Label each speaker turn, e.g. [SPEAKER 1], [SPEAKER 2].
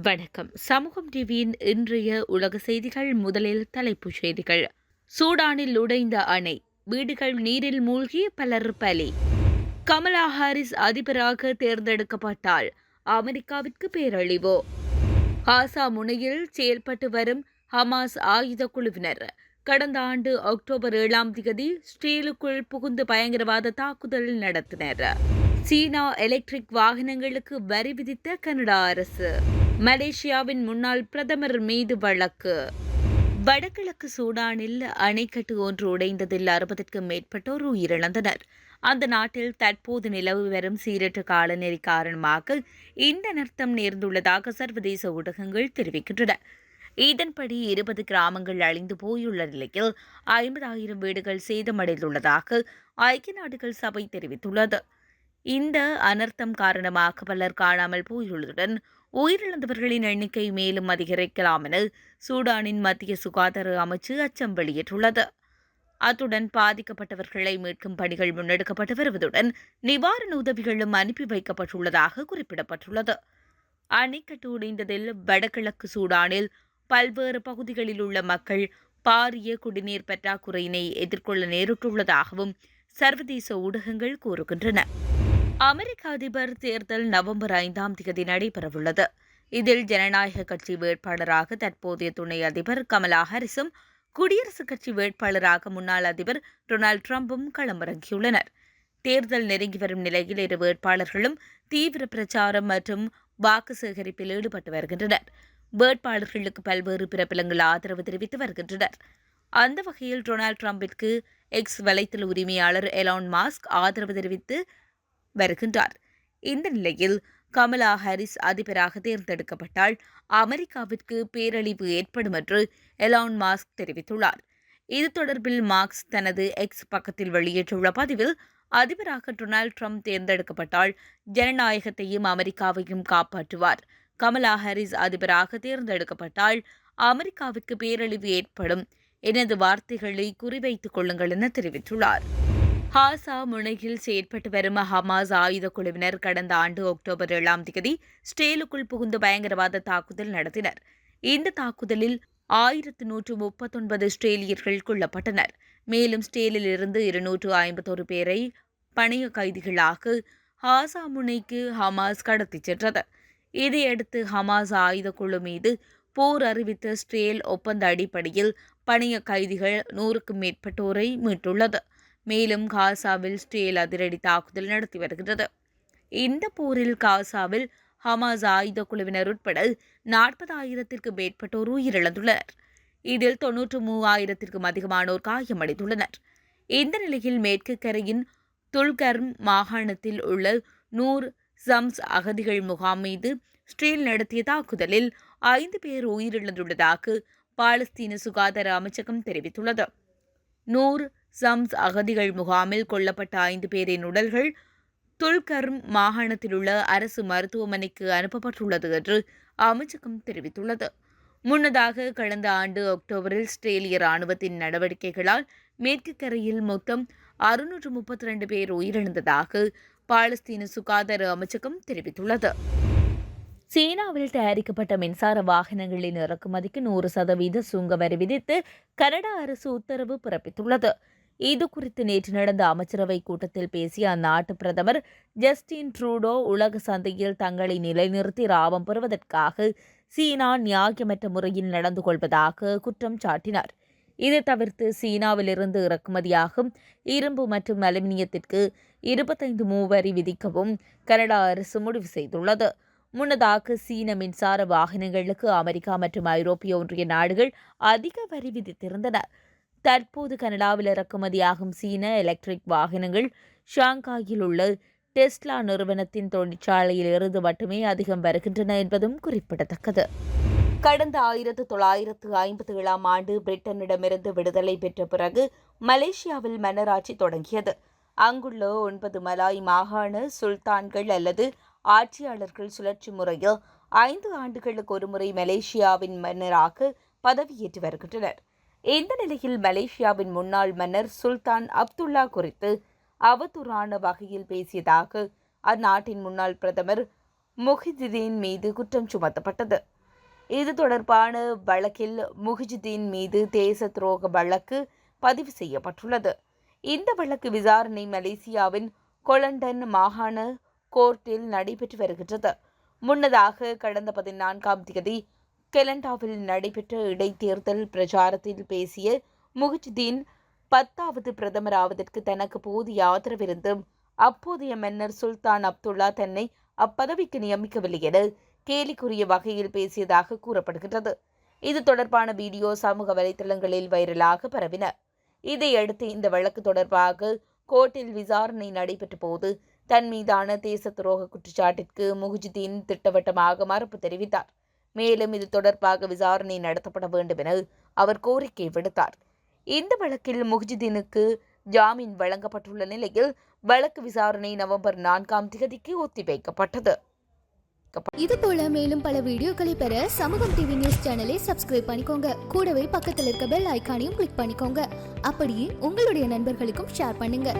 [SPEAKER 1] வணக்கம். சமூகம் டிவியின் இன்றைய உலக செய்திகள் முதலில் தலைப்புச் செய்திகள். சூடானில் உடைந்த அணை வீடுகள் நீரில் மூழ்கி பலர் பலி. கமலா ஹாரிஸ் அதிபராக தேர்ந்தெடுக்கப்பட்டால் அமெரிக்காவிற்கு பேரழிவு. ஹாசா முனையில் செயல்பட்டு வரும் ஹமாஸ் ஆயுத குழுவினர் கடந்த ஆண்டு அக்டோபர் ஏழாம் தேதி ஸ்டீலுக்குள் புகுந்து பயங்கரவாத தாக்குதல் நடத்தினர். சீனா எலக்ட்ரிக் வாகனங்களுக்கு வரி விதித்த கனடா அரசு. மலேசியாவின் முன்னாள் பிரதமர் மீது வழக்கு. வடகிழக்கு சூடானில் அணைக்கட்டு ஒன்று உடைந்ததில் அறுபதுக்கும் மேற்பட்டோர் உயிரிழந்தனர். அந்த நாட்டில் தற்போது நிலவு வரும் சீரற்ற காலநெறி காரணமாக இந்த நர்த்தம் நேர்ந்துள்ளதாக சர்வதேச ஊடகங்கள் தெரிவிக்கின்றன. இதன்படி இருபது கிராமங்கள் அழிந்து போயுள்ள நிலையில் ஐம்பதாயிரம் வீடுகள் சேதமடைந்துள்ளதாக ஐக்கிய நாடுகள் சபை தெரிவித்துள்ளது. இந்த அனர்த்தம் காரணமாக பலர் காணாமல் போயுள்ளதுடன் உயிரிழந்தவர்களின் எண்ணிக்கை மேலும் அதிகரிக்கலாம் என சூடானின் மத்திய சுகாதார அமைச்சு அச்சம் வெளியிட்டுள்ளது. அத்துடன் பாதிக்கப்பட்டவர்களை மீட்கும் பணிகள் முன்னெடுக்கப்பட்டு வருவதுடன் நிவாரண உதவிகளும் அனுப்பி வைக்கப்பட்டுள்ளதாக குறிப்பிடப்பட்டுள்ளது. அணைக்கட்டு உடைந்ததில் வடகிழக்கு சூடானில் பல்வேறு பகுதிகளில் உள்ள மக்கள் பாரிய குடிநீர் பற்றாக்குறையினை எதிர்கொள்ள நேரிட்டுள்ளதாகவும் சர்வதேச ஊடகங்கள் கூறுகின்றன. அமெரிக்க அதிபர் தேர்தல் நவம்பர் ஐந்தாம் தேதி நடைபெறவுள்ளது. இதில் ஜனநாயக கட்சி வேட்பாளராக தற்போதைய துணை அதிபர் கமலா ஹாரிஸும் குடியரசுக் கட்சி வேட்பாளராக முன்னாள் அதிபர் டொனால்டு டிரம்பும் களமிறங்கியுள்ளனர். தேர்தல் நெருங்கி வரும் நிலையில் இரு வேட்பாளர்களும் தீவிர பிரச்சாரம் மற்றும் வாக்கு சேகரிப்பில் ஈடுபட்டு வருகின்றனர். வேட்பாளர்களுக்கு பல்வேறு பிரபலங்கள் ஆதரவு தெரிவித்து வருகின்றனர். அந்த வகையில் டொனால்டு டிரம்பிற்கு எக்ஸ் வலைத்தள உரிமையாளர் எலான் மாஸ்க் ஆதரவு தெரிவித்து வருகின்றார். இந்த நிலையில் கமலா ஹாரிஸ் அதிபராக தேர்ந்தெடுக்கப்பட்டால் அமெரிக்காவிற்கு பேரழிவு ஏற்படும் என்று எலான் மாஸ்க் தெரிவித்துள்ளார். இது தொடர்பில் மார்க்ஸ் தனது எக்ஸ் பக்கத்தில் வெளியிட்டுள்ள பதிவில் அதிபராக டொனால்டு ட்ரம்ப் தேர்ந்தெடுக்கப்பட்டால் ஜனநாயகத்தையும் அமெரிக்காவையும் காப்பாற்றுவார். கமலா ஹாரிஸ் அதிபராக தேர்ந்தெடுக்கப்பட்டால் அமெரிக்காவிற்கு பேரழிவு ஏற்படும். எனது வார்த்தைகளை குறிவைத்துக் கொள்ளுங்கள் என தெரிவித்துள்ளார். ஹாசா முனையில் செயற்பட்டு வரும் ஹமாஸ் ஆயுத குழுவினர் கடந்த ஆண்டு அக்டோபர் ஏழாம் தேதி ஸ்டேலுக்குள் புகுந்து பயங்கரவாத தாக்குதல் நடத்தினர். இந்த தாக்குதலில் ஆயிரத்து நூற்று முப்பத்தொன்பது ஸ்ட்ரேலியர்கள் கொல்லப்பட்டனர். மேலும் ஸ்டேலில் இருந்து இருநூற்று ஐம்பத்தொரு பேரை பணைய கைதிகளாக ஹாசா முனைக்கு ஹமாஸ் கடத்திச் சென்றது. இதையடுத்து ஹமாஸ் ஆயுத குழு மீது போர் அறிவித்த ஸ்ட்ரேல் ஒப்பந்த அடிப்படையில் பணைய கைதிகள் நூறுக்கும் மேற்பட்டோரை மீட்டுள்ளது. மேலும் காசாவில் ஸ்டேல் அதிரடி தாக்குதல் நடத்தி வருகிறது இந்த போரில் காசாவில் ஹமாஸ் ஆயுத குழுவினர் உட்பட நாற்பதாயிரத்திற்கு மேற்பட்டோர் உயிரிழந்துள்ளனர். இதில் தொன்னூற்று மூவாயிரத்திற்கும் அதிகமானோர் காயமடைந்துள்ளனர். இந்த நிலையில் மேற்கு கரையின் துல்கர்ம் மாகாணத்தில் உள்ள நூர் சம்ஸ் அகதிகள் முகாம் மீது ஸ்டீல் நடத்திய தாக்குதலில் ஐந்து பேர் உயிரிழந்துள்ளதாக பாலஸ்தீன சுகாதார அமைச்சகம் தெரிவித்துள்ளது. நூர் சம்ஸ் அகதிகள் முகாமில் கொல்லப்பட்ட ஐந்து பேரின் உடல்கள் துல்கர்ம் மாகாணத்தில் உள்ள அரசு மருத்துவமனைக்கு அனுப்பப்பட்டுள்ளது என்று அமைச்சகம் தெரிவித்துள்ளது. முன்னதாக கடந்த ஆண்டு அக்டோபரில் ஸ்ட்ரேலிய ராணுவத்தின் நடவடிக்கைகளால் மேற்கு கரையில் மொத்தம் அறுநூற்று முப்பத்தி ரெண்டு பேர் உயிரிழந்ததாக பாலஸ்தீன சுகாதார அமைச்சகம் தெரிவித்துள்ளது. சீனாவில் தயாரிக்கப்பட்ட மின்சார வாகனங்களின் இறக்குமதிக்கு நூறு சதவீத சுங்க வரி விதித்து கனடா அரசு உத்தரவு பிறப்பித்துள்ளது. இது குறித்து நேற்று நடந்த அமைச்சரவை கூட்டத்தில் பேசிய அந்நாட்டு பிரதமர் ஜஸ்டின் ட்ரூடோ உலக சந்தையில் தங்களை நிலைநிறுத்தி லாபம் பெறுவதற்காக சீனா நியாயமற்ற முறையில் நடந்து கொள்வதாக குற்றம் சாட்டினார். இது தவிர்த்து சீனாவிலிருந்து இறக்குமதியாகும் இரும்பு மற்றும் அலுமினியத்திற்கு இருபத்தைந்து மூவரி விதிக்கவும் கனடா அரசு முடிவு செய்துள்ளது. முன்னதாக சீன மின்சார வாகனங்களுக்கு அமெரிக்கா மற்றும் ஐரோப்பிய ஒன்றிய நாடுகள் அதிக வரி விதித்திருந்தன. தற்போது கனடாவில் இறக்குமதியாகும் சீன எலக்ட்ரிக் வாகனங்கள் ஷாங்காயில் உள்ள டெஸ்லா நிறுவனத்தின் தொழிற்சாலையில் இருந்து மட்டுமே அதிகம் வருகின்றன என்பதும் குறிப்பிடத்தக்கது. கடந்த ஆயிரத்து தொள்ளாயிரத்து ஐம்பத்தி ஏழாம் ஆண்டு பிரிட்டனிடமிருந்து விடுதலை பெற்ற பிறகு மலேசியாவில் மன்னராட்சி தொடங்கியது. அங்குள்ள ஒன்பது மலாய் மாகாண சுல்தான்கள் அல்லது ஆட்சியாளர்கள் சுழற்சி முறையில் ஐந்து ஆண்டுகளுக்கு ஒருமுறை மலேசியாவின் மன்னராக பதவியேற்று வருகின்றனர். இந்த நிலையில் மலேசியாவின் முன்னாள் மன்னர் சுல்தான் அப்துல்லா குறித்து அவதூறான வகையில் பேசியதாக அந்நாட்டின் முன்னாள் பிரதமர் முஹிஜுதீன் மீது குற்றம் சுமத்தப்பட்டது. இது தொடர்பான வழக்கில் முஹிஜுதீன் மீது தேச துரோக வழக்கு பதிவு செய்யப்பட்டுள்ளது. இந்த வழக்கு விசாரணை மலேசியாவின் கொலண்டன் மாகாண கோர்ட்டில் நடைபெற்று வருகின்றது. முன்னதாக கடந்த பதினான்காம் தேதி கெலண்டாவில் நடைபெற்ற இடைத்தேர்தல் பிரச்சாரத்தில் பேசிய முஹிஜுதீன் பத்தாவது பிரதமராவதற்கு தனக்கு போதிய ஆதரவிருந்தும் அப்போதைய மன்னர் சுல்தான் அப்துல்லா தன்னை அப்பதவிக்கு நியமிக்கவில்லை என கேலிக்குரிய வகையில் பேசியதாக கூறப்படுகின்றது. இது தொடர்பான வீடியோ சமூக வலைதளங்களில் வைரலாக பரவின. இதையடுத்து இந்த வழக்கு தொடர்பாக கோர்ட்டில் விசாரணை நடைபெற்ற போது தன் மீதான தேச துரோக குற்றச்சாட்டிற்கு முஹிஜுதீன் திட்டவட்டமாக மறுப்பு தெரிவித்தார். மேலும் இது தொடர்பாக விசாரணை நடத்தப்பட வேண்டும் என அவர் கோரிக்கை விடுத்தார். இந்த வழக்கில் முஹிஜுதீனுக்கு ஜாமீன் வழங்கப்பட்டுள்ள நிலையில் வழக்கு விசாரணை நவம்பர் நான்காம் தேதிக்கு ஒத்திவைக்கப்பட்டது.
[SPEAKER 2] இது போல மேலும் பல வீடியோக்களை பெற சமூகம் டிவி நியூஸ் சேனலை சப்ஸ்கிரைப் பண்ணிக்கோங்க. கூடவே பக்கத்தில் இருக்க பெல் ஐக்கானையும் கிளிக் பண்ணிக்கோங்க. அப்படியே உங்களுடைய நண்பர்களுக்கும் ஷேர் பண்ணுங்க.